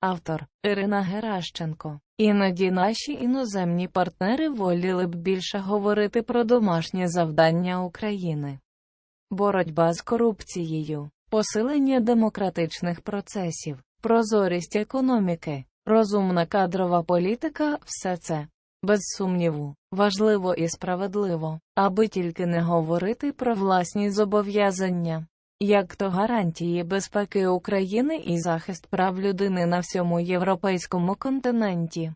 Автор Ірина Геращенко. Іноді наші іноземні партнери воліли б більше говорити про домашнє завдання України. Боротьба з корупцією, посилення демократичних процесів, прозорість економіки, розумна кадрова політика все це, без сумніву, важливо і справедливо, аби тільки не говорити про власні зобов'язання, як то гарантії безпеки України і захист прав людини на всьому європейському континенті.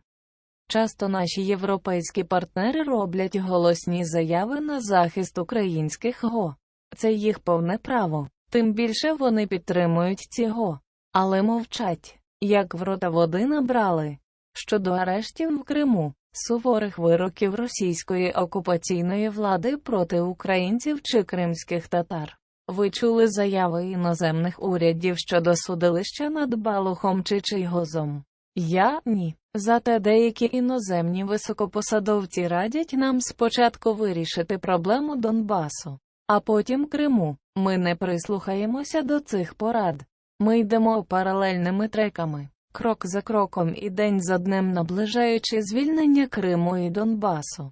Часто наші європейські партнери роблять голосні заяви на захист українських ГО. Це їх повне право, тим більше вони підтримують ці ГО, але мовчать, як в рота води набрали. Щодо арештів в Криму, суворих вироків російської окупаційної влади проти українців чи кримських татар. Ви чули заяви іноземних урядів щодо судилища над Балухом чи Чийгозом? Я ні. Зате деякі іноземні високопосадовці радять нам спочатку вирішити проблему Донбасу, а потім Криму. Ми не прислухаємося до цих порад. Ми йдемо паралельними треками, крок за кроком і день за днем наближаючи звільнення Криму і Донбасу.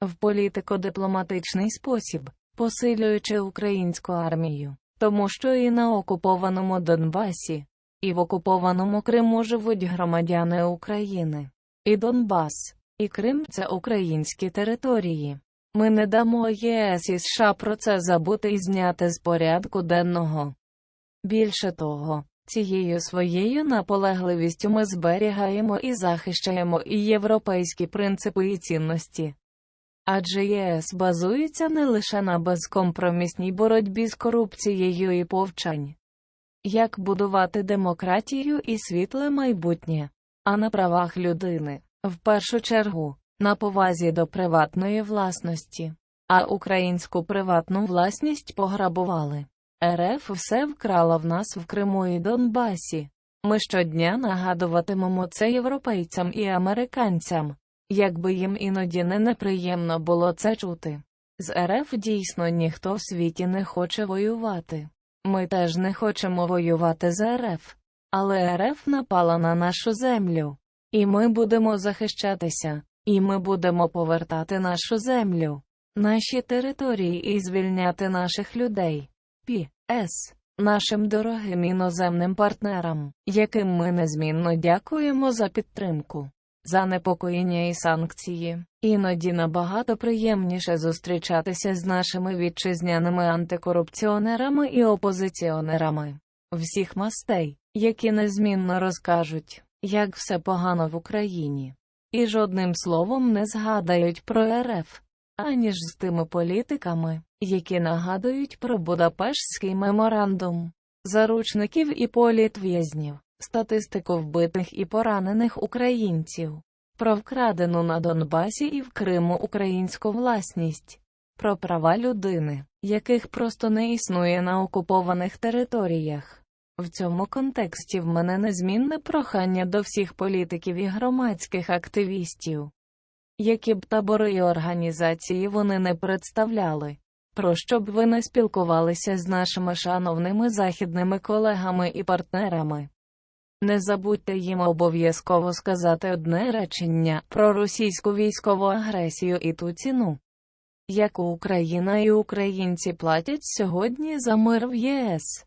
В політико-дипломатичний спосіб, посилюючи українську армію, тому що і на окупованому Донбасі, і в окупованому Криму живуть громадяни України. І Донбас, і Крим це українські території. Ми не дамо ЄС і США про це забути і зняти з порядку денного. Більше того, цією своєю наполегливістю ми зберігаємо і захищаємо і європейські принципи і цінності. Адже ЄС базується не лише на безкомпромісній боротьбі з корупцією і повчань, як будувати демократію і світле майбутнє, а на правах людини, в першу чергу, на повазі до приватної власності, а українську приватну власність пограбували. РФ все вкрала в нас в Криму і Донбасі. Ми щодня нагадуватимемо це європейцям і американцям, якби їм іноді не неприємно було це чути. З РФ дійсно ніхто в світі не хоче воювати. Ми теж не хочемо воювати з РФ. Але РФ напала на нашу землю. І ми будемо захищатися, і ми будемо повертати нашу землю, наші території і звільняти наших людей. Пі. С. Нашим дорогим іноземним партнерам, яким ми незмінно дякуємо за підтримку, занепокоєння і санкції. Іноді набагато приємніше зустрічатися з нашими вітчизняними антикорупціонерами і опозиціонерами. Всіх мастей, які незмінно розкажуть, як все погано в Україні, і жодним словом не згадають про РФ, аніж з тими політиками, які нагадують про Будапештський меморандум, заручників і політв'язнів, статистику вбитих і поранених українців, про вкрадену на Донбасі і в Криму українську власність, про права людини, яких просто не існує на окупованих територіях. В цьому контексті в мене незмінне прохання до всіх політиків і громадських активістів, які б табори і організації вони не представляли, про що б ви не спілкувалися з нашими шановними західними колегами і партнерами. Не забудьте їм обов'язково сказати одне речення про російську військову агресію і ту ціну, яку Україна і українці платять сьогодні за мир в ЄС.